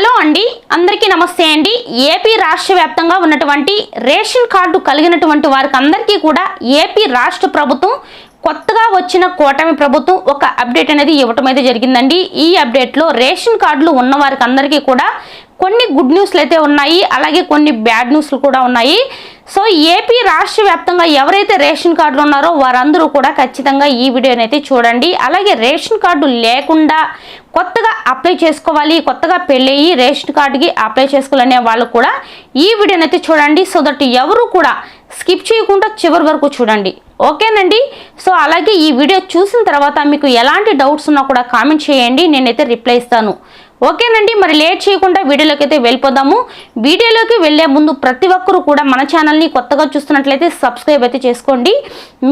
Hello అండి. అందరికీ నమస్తే అండి. ఏపీ రాష్ట్ర వ్యాప్తంగా ఉన్నటువంటి రేషన్ కార్డు కలిగినటువంటి వారికి అందరికీ కూడా ఏపీ రాష్ట్ర ప్రభుత్వం కొత్తగా వచ్చిన కూటమి ప్రభుత్వం ఒక అప్డేట్ అనేది ఇవ్వటం అయితే జరిగిందండి. ఈ అప్డేట్లో రేషన్ కార్డులు ఉన్న వారికి అందరికీ కూడా కొన్ని గుడ్ న్యూస్లు అయితే ఉన్నాయి. అలాగే కొన్ని బ్యాడ్ న్యూస్లు కూడా ఉన్నాయి. సో ఏపీ రాష్ట్ర వ్యాప్తంగా ఎవరైతే రేషన్ కార్డులు ఉన్నారో వారందరూ కూడా ఖచ్చితంగా ఈ వీడియోని అయితే చూడండి. అలాగే రేషన్ కార్డు లేకుండా కొత్తగా అప్లై చేసుకోవాలి కొత్తగా పెళ్ళయి రేషన్ కార్డుకి అప్లై చేసుకోవాలనే వాళ్ళు కూడా ఈ వీడియోని అయితే చూడండి. సో దట్ ఎవరు కూడా స్కిప్ చేయకుండా చివరి వరకు చూడండి. ఓకేనండి? సో అలాగే ఈ వీడియో చూసిన తర్వాత మీకు ఎలాంటి డౌట్స్ ఉన్నా కూడా కామెంట్ చేయండి. నేనైతే రిప్లై ఇస్తాను. ఓకేనండి మరి లేట్ చేయకుండా వీడియోలోకి అయితే వెళ్ళిపోదాము. వీడియోలోకి వెళ్ళే ముందు ప్రతి ఒక్కరు కూడా మన ఛానల్ని కొత్తగా చూస్తున్నట్లయితే సబ్స్క్రైబ్ అయితే చేసుకోండి.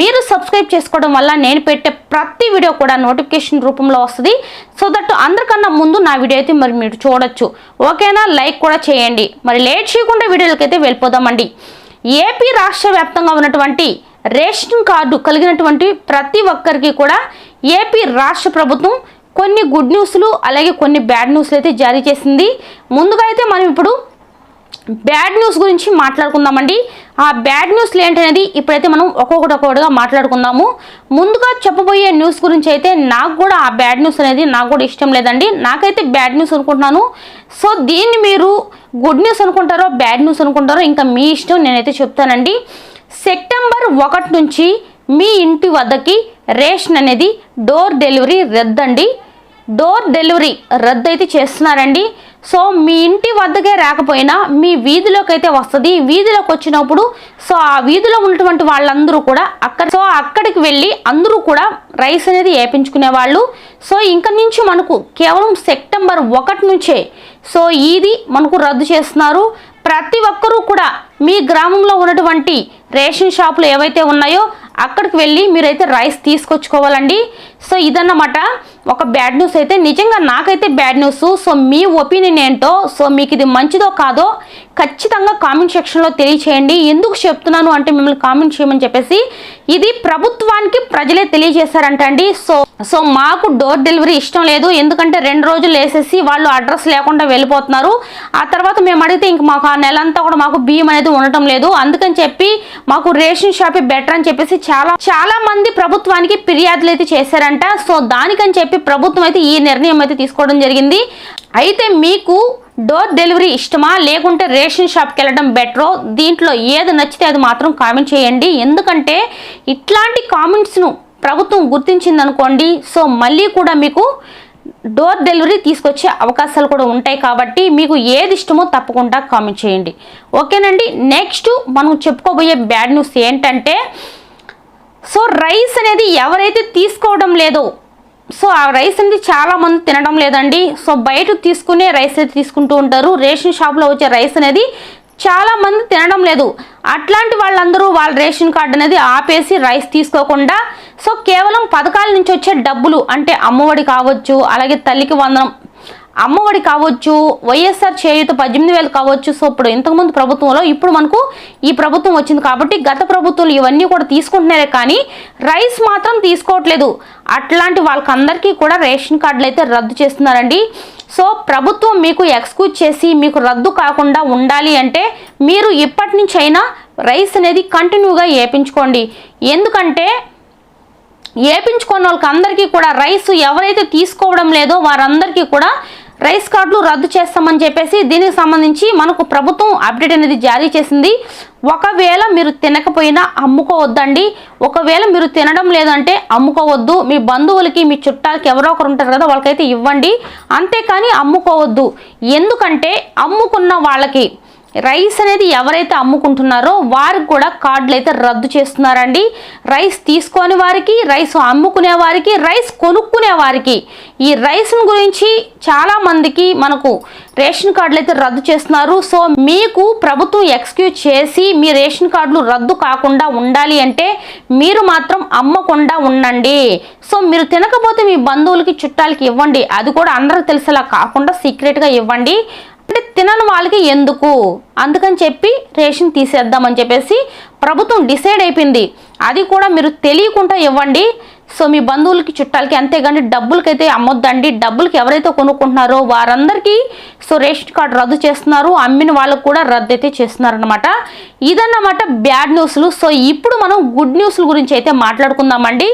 మీరు సబ్స్క్రైబ్ చేసుకోవడం వల్ల నేను పెట్టే ప్రతి వీడియో కూడా నోటిఫికేషన్ రూపంలో వస్తుంది. సో దట్ అందరికన్నా ముందు నా వీడియో అయితే మరి మీరు చూడొచ్చు. ఓకేనా? లైక్ కూడా చేయండి. మరి లేట్ చేయకుండా వీడియోలోకి అయితే వెళ్ళిపోదామండి. ఏపీ రాష్ట్ర వ్యాప్తంగా ఉన్నటువంటి రేషన్ కార్డు కలిగినటువంటి ప్రతి ఒక్కరికి కూడా ఏపీ రాష్ట్ర ప్రభుత్వం కొన్ని గుడ్ న్యూస్లు అలాగే కొన్ని బ్యాడ్ న్యూస్లు అయితే జారీ చేసింది. ముందుగా అయితే మనం ఇప్పుడు బ్యాడ్ న్యూస్ గురించి మాట్లాడుకుందామండి. ఆ బ్యాడ్ న్యూస్లు ఏంటనేది ఇప్పుడైతే మనం ఒక్కొక్కటి ఒక్కొక్కటిగా మాట్లాడుకుందాము. ముందుగా చెప్పబోయే న్యూస్ గురించి అయితే నాకు కూడా ఆ బ్యాడ్ న్యూస్ అనేది నాకు కూడా ఇష్టం లేదండి. నాకైతే బ్యాడ్ న్యూస్ అనుకుంటున్నాను. సో దీన్ని మీరు గుడ్ న్యూస్ అనుకుంటారో బ్యాడ్ న్యూస్ అనుకుంటారో ఇంకా మీ ఇష్టం నేనైతే చెప్తానండి. సెప్టెంబర్ ఒకటి నుంచి మీ ఇంటి వద్దకి రేషన్ అనేది డోర్ డెలివరీ రద్దండి. డోర్ డెలివరీ రద్దయితే చేస్తున్నారండి. సో మీ ఇంటి వద్దకే రాకపోయినా మీ వీధిలోకి అయితే వస్తుంది. వీధిలోకి వచ్చినప్పుడు సో ఆ వీధిలో ఉన్నటువంటి వాళ్ళందరూ కూడా అక్కడ సో అక్కడికి వెళ్ళి అందరూ కూడా రైస్ అనేది వేపించుకునే వాళ్ళు. సో ఇంక నుంచి మనకు కేవలం సెప్టెంబర్ ఒకటి నుంచే సో ఇది మనకు రద్దు చేస్తున్నారు. ప్రతి ఒక్కరూ కూడా మీ గ్రామంలో ఉన్నటువంటి రేషన్ షాపులు ఏవైతే ఉన్నాయో అక్కడికి వెళ్ళి మీరైతే రైస్ తీసుకొచ్చుకోవాలండి. సో ఇదన్నమాట. ఒక బ్యాడ్ న్యూస్ అయితే నిజంగా నాకైతే బ్యాడ్ న్యూస్ సో మీ ఒపీనియన్ ఏంటో సో మీకు ఇది మంచిదో కాదో ఖచ్చితంగా కామెంట్ సెక్షన్లో తెలియచేయండి. ఎందుకు చెప్తున్నాను అంటే మిమ్మల్ని కామెంట్ చేయమని చెప్పేసి ఇది ప్రభుత్వానికి ప్రజలే తెలియజేశారంట అండి సో సో మాకు డోర్ డెలివరీ ఇష్టం లేదు. ఎందుకంటే రెండు రోజులు వేసేసి వాళ్ళు అడ్రస్ లేకుండా వెళ్ళిపోతున్నారు. ఆ తర్వాత మేము అడిగితే ఇంక మాకు ఆ నెల అంతా కూడా మాకు బియ్యం అనేది ఉండటం లేదు. అందుకని చెప్పి మాకు రేషన్ షాపే బెటర్ అని చెప్పేసి చాలా చాలా మంది ప్రభుత్వానికి ఫిర్యాదులు అయితే చేశారంట. సో దానికని చెప్పి ప్రభుత్వం అయితే ఈ నిర్ణయం అయితే తీసుకోవడం జరిగింది. అయితే మీకు డోర్ డెలివరీ ఇష్టమా? లేకుంటే రేషన్ షాప్కి వెళ్ళడం బెటరో? దీంట్లో ఏది నచ్చితే అది మాత్రం కామెంట్ చేయండి. ఎందుకంటే ఇట్లాంటి కామెంట్స్ను ప్రభుత్వం గుర్తించిందనుకోండి. సో మళ్ళీ కూడా మీకు డోర్ డెలివరీ తీసుకొచ్చే అవకాశాలు కూడా ఉంటాయి కాబట్టి మీకు ఏది ఇష్టమో తప్పకుండా కామెంట్ చేయండి. ఓకేనండి? నెక్స్ట్ మనం చెప్పుకోబోయే బ్యాడ్ న్యూస్ ఏంటంటే సో రైస్ అనేది ఎవరైతే తీసుకోవడం లేదో సో ఆ రైస్ అనేది చాలా మంది తినడం లేదండి. సో బయట తీసుకునే రైస్ అయితే తీసుకుంటూ ఉంటారు. రేషన్ షాప్లో వచ్చే రైస్ అనేది చాలా మంది తినడం లేదు. అట్లాంటి వాళ్ళందరూ వాళ్ళ రేషన్ కార్డు అనేది ఆపేసి రైస్ తీసుకోకుండా సో కేవలం పథకాల నుంచి వచ్చే డబ్బులు అంటే అమ్మఒడి కావచ్చు అలాగే తల్లికి వందనం అమ్మఒడి కావచ్చు వైఎస్ఆర్ చేయూత పద్దెనిమిది వేలు కావచ్చు. సో ఇప్పుడు ఇంతకుముందు ప్రభుత్వంలో ఇప్పుడు మనకు ఈ ప్రభుత్వం వచ్చింది కాబట్టి గత ప్రభుత్వాలు ఇవన్నీ కూడా తీసుకుంటున్నారే కానీ రైస్ మాత్రం తీసుకోవట్లేదు. అట్లాంటి వాళ్ళకందరికీ కూడా రేషన్ కార్డులు అయితే రద్దు చేస్తున్నారండి. సో ప్రభుత్వం మీకు ఎక్స్క్యూజ్ చేసి మీకు రద్దు కాకుండా ఉండాలి అంటే మీరు ఇప్పటి నుంచైనా అయినా రైస్ అనేది కంటిన్యూగా వేయించుకోండి ఎందుకంటే ఏపించుకున్న వాళ్ళకి అందరికీ కూడా రైస్ ఎవరైతే తీసుకోవడం లేదో వారందరికీ కూడా రైస్ కార్డులు రద్దు చేస్తామని చెప్పేసి దీనికి సంబంధించి మనకు ప్రభుత్వం అప్డేట్ అనేది జారీ చేసింది. ఒకవేళ మీరు తినకపోయినా అమ్ముకోవద్దండి. ఒకవేళ మీరు తినడం లేదంటే అమ్ముకోవద్దు. మీ బంధువులకి మీ చుట్టాలకి ఎవరో ఒకరు ఉంటారు కదా వాళ్ళకైతే ఇవ్వండి. అంతేకాని అమ్ముకోవద్దు. ఎందుకంటే అమ్ముకున్న వాళ్ళకి రైస్ అనేది ఎవరైతే అమ్ముకుంటున్నారో వారికి కూడా కార్డులు అయితే రద్దు చేస్తున్నారండి. రైస్ తీసుకొని వారికి రైస్ అమ్ముకునే వారికి రైస్ కొనుక్కునే వారికి. ఈ రైస్ గురించి చాలామందికి మనకు రేషన్ కార్డులు అయితే రద్దు చేస్తున్నారు. సో మీకు ప్రభుత్వం ఎక్స్క్యూజ్ చేసి మీ రేషన్ కార్డులు రద్దు కాకుండా ఉండాలి అంటే మీరు మాత్రం అమ్మకుండా ఉండండి. సో మీరు తినకపోతే మీ బంధువులకి చుట్టాలకి ఇవ్వండి. అది కూడా అందరికి తెలిసేలా కాకుండా సీక్రెట్గా ఇవ్వండి. అంటే తినని వాళ్ళకి ఎందుకు? అందుకని చెప్పి రేషన్ తీసేద్దామని చెప్పేసి ప్రభుత్వం డిసైడ్ అయిపోయింది. అది కూడా మీరు తెలియకుండా ఇవ్వండి. సో మీ బంధువులకి చుట్టాలకి అంతేగాని డబ్బులకైతే అమ్మొద్దండి. డబ్బులకి ఎవరైతే కొనుక్కుంటున్నారో వారందరికీ సో రేషన్ కార్డు రద్దు చేస్తున్నారు. అమ్మిన వాళ్ళకు కూడా రద్దు అయితే చేస్తున్నారనమాట ఇదన్నమాట బ్యాడ్ న్యూస్లు. సో ఇప్పుడు మనం గుడ్ న్యూస్ల గురించి అయితే మాట్లాడుకుందామండి.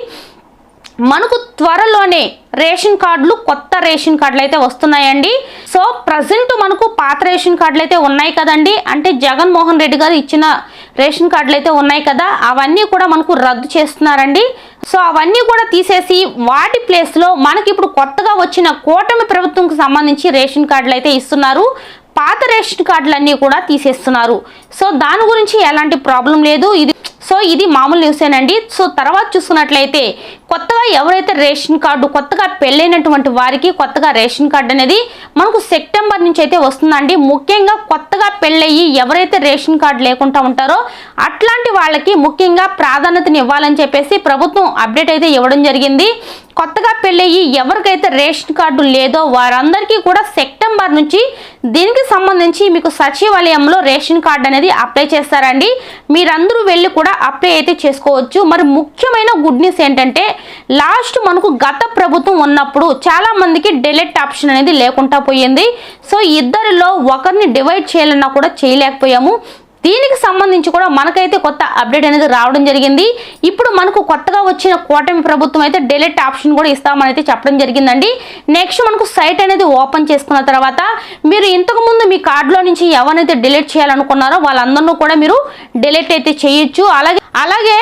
మనకు త్వరలోనే రేషన్ కార్డులు కొత్త రేషన్ కార్డులు అయితే వస్తున్నాయండి. సో ప్రజెంట్ మనకు పాత రేషన్ కార్డులు అయితే ఉన్నాయి కదండి. అంటే జగన్మోహన్ రెడ్డి గారు ఇచ్చిన రేషన్ కార్డులు అయితే ఉన్నాయి కదా. అవన్నీ కూడా మనకు రద్దు చేస్తున్నారండి. సో అవన్నీ కూడా తీసేసి వాటి ప్లేస్లో మనకి ఇప్పుడు కొత్తగా వచ్చిన కూటమి ప్రభుత్వంకు సంబంధించి రేషన్ కార్డులు అయితే ఇస్తున్నారు. పాత రేషన్ కార్డులన్నీ కూడా తీసేస్తున్నారు. సో దాని గురించి ఎలాంటి ప్రాబ్లం లేదు. ఇది సో ఇది మామూలు న్యూసేనండి సో తర్వాత చూసుకున్నట్లయితే కొత్తగా ఎవరైతే రేషన్ కార్డు కొత్తగా పెళ్ళైనటువంటి వారికి కొత్తగా రేషన్ కార్డు అనేది మనకు సెప్టెంబర్ నుంచి అయితే వస్తుందండి. ముఖ్యంగా కొత్తగా పెళ్ళయ్యి ఎవరైతే రేషన్ కార్డు లేకుండా ఉంటారో అట్లాంటి వాళ్ళకి ముఖ్యంగా ప్రాధాన్యతని ఇవ్వాలని చెప్పేసి ప్రభుత్వం అప్డేట్ అయితే ఇవ్వడం జరిగింది. కొత్తగా పెళ్ళయ్యి ఎవరికైతే రేషన్ కార్డు లేదో వారందరికీ కూడా సెక్ సెప్టెంబర్ నుంచి దీనికి సంబంధించి మీకు సచివాలయంలో రేషన్ కార్డు అనేది అప్లై చేస్తారండి. మీరందరూ వెళ్ళి కూడా అప్లై అయితే చేసుకోవచ్చు. మరి ముఖ్యమైన గుడ్ న్యూస్ ఏంటంటే లాస్ట్ మనకు గత ప్రభుత్వం ఉన్నప్పుడు చాలా మందికి ఆప్షన్ అనేది లేకుండా పోయింది. సో ఇద్దరిలో ఒకరిని డివైడ్ చేయాలన్నా కూడా చేయలేకపోయాము. దీనికి సంబంధించి కూడా మనకైతే కొత్త అప్డేట్ అనేది రావడం జరిగింది. ఇప్పుడు మనకు కొత్తగా వచ్చిన కూటమి ప్రభుత్వం అయితే డెలిట్ ఆప్షన్ కూడా ఇస్తామని అయితే చెప్పడం జరిగిందండి. నెక్స్ట్ మనకు సైట్ అనేది ఓపెన్ చేసుకున్న తర్వాత మీరు ఇంతకుముందు మీ కార్డులో నుంచి ఎవరైతే డిలీట్ చేయాలనుకున్నారో వాళ్ళందరినీ కూడా మీరు డిలీట్ అయితే చేయొచ్చు. అలాగే అలాగే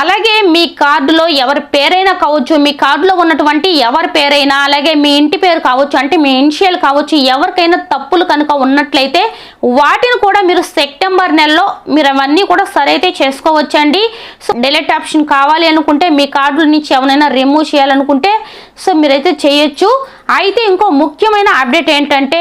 అలాగే మీ కార్డులో ఎవరి పేరైనా కావచ్చు మీ కార్డులో ఉన్నటువంటి ఎవరి పేరైనా అలాగే మీ ఇంటి పేరు కావచ్చు అంటే మీ ఇనిషియల్ కావచ్చు ఎవరికైనా తప్పులు కనుక ఉన్నట్లయితే వాటిని కూడా మీరు సెప్టెంబర్ నెలలో మీరు అవన్నీ కూడా సరైతే చేసుకోవచ్చండి. సో డెలెట్ ఆప్షన్ కావాలి అనుకుంటే మీ కార్డుల నుంచి ఎవరైనా రిమూవ్ చేయాలనుకుంటే సో మీరైతే చేయొచ్చు. అయితే ఇంకో ముఖ్యమైన అప్డేట్ ఏంటంటే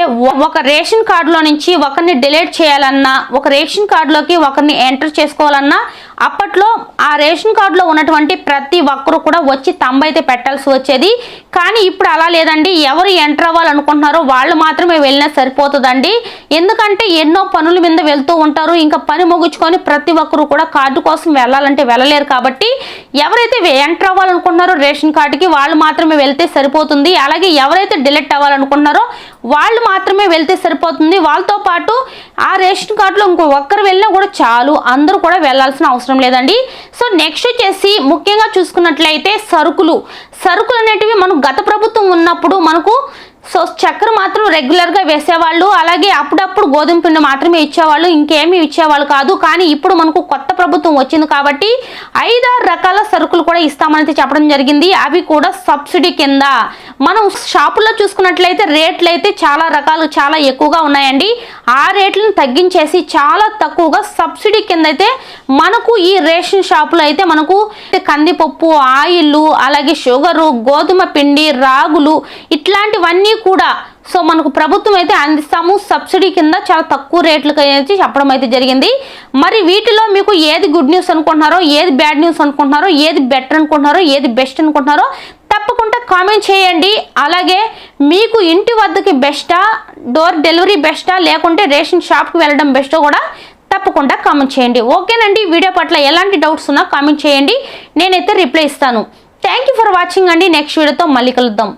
ఒక రేషన్ కార్డులో నుంచి ఒకరిని డిలీట్ చేయాలన్నా ఒక రేషన్ కార్డులోకి ఒకరిని ఎంటర్ చేసుకోవాలన్నా అప్పట్లో ఆ రేషన్ కార్డులో ఉన్నటువంటి ప్రతి ఒక్కరు కూడా వచ్చి తంబైతే పెట్టాల్సి వచ్చేది. కానీ ఇప్పుడు అలా లేదండి. ఎవరు ఎంటర్ అవ్వాలనుకుంటున్నారో వాళ్ళు మాత్రమే వెళ్ళినా సరిపోతుందండి. ఎందుకంటే ఎన్నో పనుల మీద వెళ్తూ ఉంటారు. ఇంకా పని ముగించుకొని ప్రతి ఒక్కరు కూడా కార్డు కోసం వెళ్ళాలంటే వెళ్ళలేరు కాబట్టి ఎవరైతే ఎంటర్ అవ్వాలనుకుంటున్నారో రేషన్ కార్డుకి వాళ్ళు మాత్రమే వెళ్తే సరిపోతుంది. అలాగే ఎవరైతే డిలీట్ అవ్వాలనుకుంటున్నారో వాళ్ళు మాత్రమే వెళ్తే సరిపోతుంది. వాళ్ళతో పాటు ఆ రేషన్ కార్డులో ఇంకో ఒక్కరు వెళ్ళినా కూడా చాలు. అందరూ కూడా వెళ్ళాల్సిన అవసరం లేదండి. సో నెక్స్ట్ వచ్చేసి ముఖ్యంగా చూసుకున్నట్లయితే సరుకులు. సరుకులు అనేటివి మనకు గత ప్రభుత్వం ఉన్నప్పుడు మనకు సో చక్కెర మాత్రం రెగ్యులర్గా వేసేవాళ్ళు అలాగే అప్పుడప్పుడు గోధుమ పిండి మాత్రమే ఇచ్చేవాళ్ళు ఇంకేమీ ఇచ్చేవాళ్ళు కాదు. కానీ ఇప్పుడు మనకు కొత్త ప్రభుత్వం వచ్చింది కాబట్టి ఐదారు రకాల సరుకులు కూడా ఇస్తామని చెప్పడం జరిగింది. అవి కూడా సబ్సిడీ కింద. మనం షాపుల్లో చూసుకున్నట్లయితే రేట్లు అయితే చాలా రకాలు చాలా ఎక్కువగా ఉన్నాయండి. ఆ రేట్లను తగ్గించేసి చాలా తక్కువగా సబ్సిడీ కింద అయితే మనకు ఈ రేషన్ షాపులో అయితే మనకు కందిపప్పు ఆయిల్ అలాగే షుగరు గోధుమ పిండి రాగులు ఇట్లాంటివన్నీ కూడా సో మనకు ప్రభుత్వం అయితే అందిస్తాము. సబ్సిడీ కింద చాలా తక్కువ రేట్లకు అయితే చెప్పడం అయితే జరిగింది. మరి వీటిలో మీకు ఏది గుడ్ న్యూస్ అనుకుంటున్నారో ఏది బ్యాడ్ న్యూస్ అనుకుంటున్నారో ఏది బెటర్ అనుకుంటున్నారో ఏది బెస్ట్ అనుకుంటున్నారో తప్పకుండా కామెంట్ చేయండి. అలాగే మీకు ఇంటి వద్దకి బెస్టా డోర్ డెలివరీ బెస్టా లేకుంటే రేషన్ షాప్కి వెళ్ళడం బెస్టో కూడా తప్పకుండా కామెంట్ చేయండి. ఓకేనండి? వీడియో పట్ల ఎలాంటి డౌట్స్ ఉన్నా కామెంట్ చేయండి. నేనైతే రిప్లై ఇస్తాను. థ్యాంక్ యూ ఫర్ వాచింగ్ అండి. నెక్స్ట్ వీడియోతో మళ్ళీ కలుద్దాం.